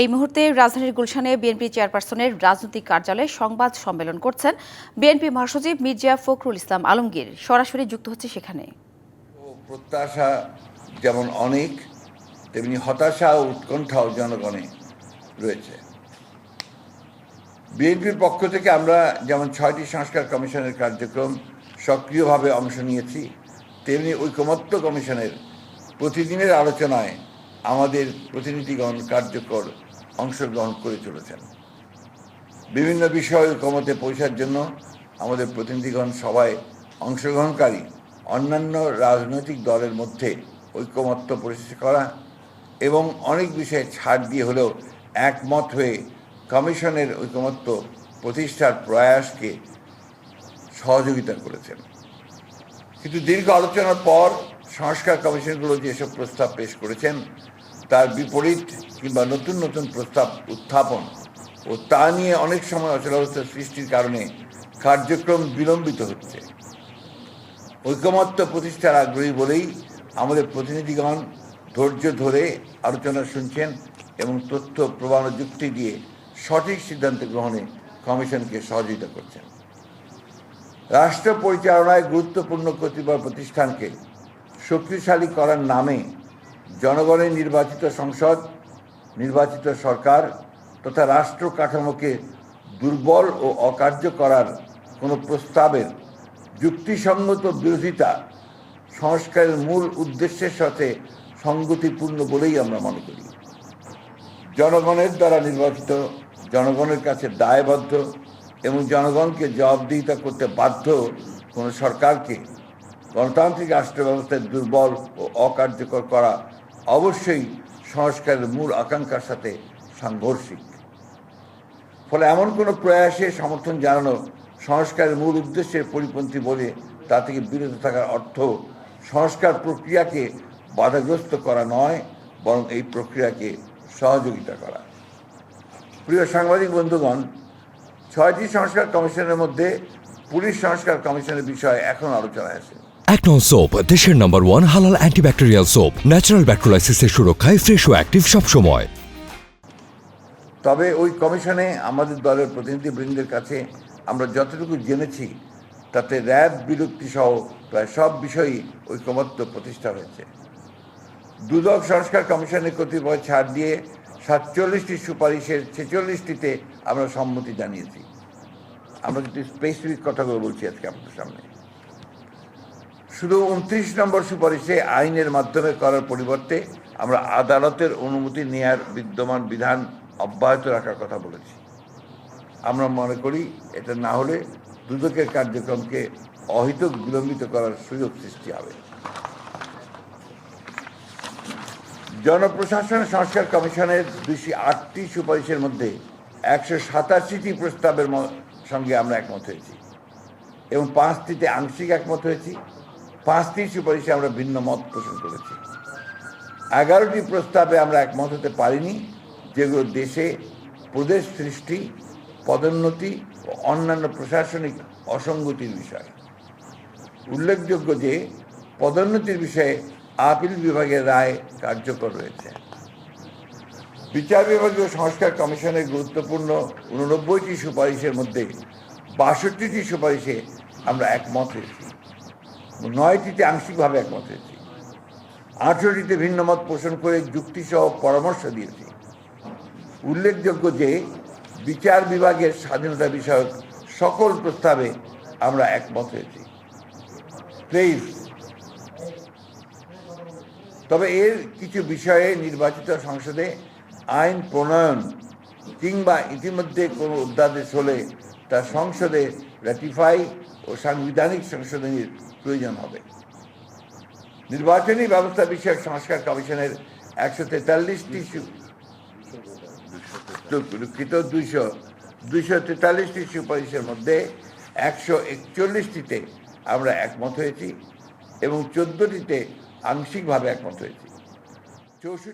এই মুহূর্তে রাজধানীর গুলশানে বিএনপি চেয়ারপারসনের রাজনৈতিক কার্যালয়ে সংবাদ সম্মেলন করছেন বিএনপি মহাসচিব মির্জা ফখরুল ইসলাম আলমগীর। সরাসরি যুক্ত হচ্ছে সেখানে। প্রত্যাশা যেমন অনেক, তেমনি হতাশা ও উৎকণ্ঠাও জনগণে রয়েছে। বিএনপির পক্ষ থেকে আমরা যেমন ছয়টি সংস্কার কমিশনের কার্যক্রম সক্রিয়ভাবে অংশ নিয়েছি, তেমনি ঐকমত্য কমিশনের প্রতিদিনের আলোচনায় আমাদের প্রতিনিধিগণ কার্যকর অংশগ্রহণ করে চলেছেন। বিভিন্ন বিষয় ঐকমতে পৌঁছার জন্য আমাদের প্রতিনিধিগণ সবাই অংশগ্রহণকারী, অন্যান্য রাজনৈতিক দলের মধ্যে ঐকমত্য প্রতিষ্ঠা করা এবং অনেক বিষয়ে ছাড় দিয়ে হলেও একমত হয়ে কমিশনের ঐকমত্য প্রতিষ্ঠার প্রয়াসকে সহযোগিতা করেছেন। কিন্তু দীর্ঘ আলোচনার পর সংস্কার কমিশনগুলো যেসব প্রস্তাব পেশ করেছেন তার বিপরীত কিংবা নতুন নতুন প্রস্তাব উত্থাপন ও তা নিয়ে অনেক সময় অচলাবস্থা সৃষ্টির কারণে কার্যক্রম বিলম্বিত হচ্ছে। ঐকমত্য প্রতিষ্ঠার আগ্রহী বলেই আমাদের প্রতিনিধিগণ ধৈর্য ধরে আলোচনা শুনছেন এবং তথ্য, প্রমাণ যুক্তি দিয়ে সঠিক সিদ্ধান্ত গ্রহণে কমিশনকে সহযোগিতা করছেন। রাষ্ট্র পরিচালনায় গুরুত্বপূর্ণ কতিপয় প্রতিষ্ঠানকে শক্তিশালী করার নামে জনগণের নির্বাচিত সংসদ, নির্বাচিত সরকার তথা রাষ্ট্র কাঠামোকে দুর্বল ও অকার্য করার কোনো প্রস্তাবের যুক্তিসঙ্গত বিরোধিতা সংস্কারের মূল উদ্দেশ্যের সাথে সংগতিপূর্ণ বলেই আমরা মনে করি। জনগণের দ্বারা নির্বাচিত, জনগণের কাছে দায়বদ্ধ এবং জনগণকে জবাবদিহিতা করতে বাধ্য কোনো সরকারকে গণতান্ত্রিক রাষ্ট্র ব্যবস্থায় দুর্বল ও অকার্যকর করা অবশ্যই সংস্কারের মূল আকাঙ্ক্ষার সাথে সাংঘর্ষিক। ফলে এমন কোনো প্রয়াসে সমর্থন জানানো সংস্কারের মূল উদ্দেশ্যের পরিপন্থী বলে তা থেকে বিরত থাকার অর্থ সংস্কার প্রক্রিয়াকে বাধাগ্রস্ত করা নয়, বরং এই প্রক্রিয়াকে সহযোগিতা করা। প্রিয় সাংবাদিক বন্ধুগণ, ছয়টি সংস্কার কমিশনের মধ্যে পুলিশ সংস্কার কমিশনের বিষয়ে এখন আলোচনায় আছে। একনল সোপ দেশের নম্বর ওয়ান হালাল অ্যান্টিব্যাকটেরিয়াল সোপ ন্যাচারাল ব্যাকটেরিয়ালাইসিসের সুরক্ষায় ফ্রেশ ও অ্যাক্টিভ সবসময়। তবে ওই কমিশনে আমাদের দলের প্রতিনিধিবৃন্দের কাছে আমরা যতটুকু জেনেছি, তাতে র্যাব বিলুপ্তি সহ প্রায় সব বিষয়ই ঐকমত্য প্রতিষ্ঠা হয়েছে। দুদক সংস্কার কমিশনের কতিপয় ছাড় দিয়ে সাতচল্লিশটি সুপারিশের ছেচল্লিশটিতে আমরা সম্মতি জানিয়েছি। আমরা কিন্তু স্পেসিফিক কথাগুলো বলছি আজকে আপনাদের সামনে। শুধু উনত্রিশ নম্বর সুপারিশে আইনের মাধ্যমে করার পরিবর্তে আমরা আদালতের অনুমতি নেয়ার বিদ্যমান বিধান অব্যাহত রাখার কথা বলেছি। আমরা মনে করি এটা না হলে দুদকের কার্যক্রমকে অহিত বিলম্বিত করার সুযোগ সৃষ্টি হবে। জনপ্রশাসন সংস্কার কমিশনের দুইশো আটটি সুপারিশের মধ্যে একশো সাতাশিটি প্রস্তাবের সঙ্গে আমরা একমত হয়েছি এবং পাঁচটিতে আংশিক একমত হয়েছি। পাঁচটি সুপারিশে আমরা ভিন্ন মত পোষণ করেছি। এগারোটি প্রস্তাবে আমরা একমত হতে পারিনি, যেগুলো দেশে প্রদেশ সৃষ্টি, পদোন্নতি ও অন্যান্য প্রশাসনিক অসঙ্গতির বিষয়। উল্লেখযোগ্য যে পদোন্নতির বিষয়ে আপিল বিভাগের রায় কার্যকর রয়েছে। বিচার বিভাগীয় সংস্কার কমিশনের গুরুত্বপূর্ণ উননব্বইটি সুপারিশের মধ্যে বাষট্টিটি সুপারিশে আমরা একমত হয়েছি। নয়টিতে আংশিকভাবে একমত হয়েছি। আঠেরোটিতে ভিন্ন মত পোষণ করে যুক্তিসহ পরামর্শ দিয়েছি। উল্লেখযোগ্য যে, বিচার বিভাগের স্বাধীনতা বিষয়ক সকল প্রস্তাবে আমরা একমত হয়েছি। প্লিজ তবে এর কিছু বিষয়ে নির্বাচিত সংসদে আইন প্রণয়ন কিংবা ইতিমধ্যে কোনো অধ্যাদেশ হলে তা সংসদে র্যাটিফাই ও সাংবিধানিক সংশোধনীর প্রয়োজন হবে। নির্বাচনী ব্যবস্থা বিষয়ক সংস্কার কমিশনের একশো তেতাল্লিশটি দুঃখিত, দুইশো দুইশো তেতাল্লিশটি সুপারিশের মধ্যে একশো একচল্লিশটিতে আমরা একমত হয়েছি এবং চোদ্দটিতে আংশিকভাবে একমত হয়েছি। চৌষট্টি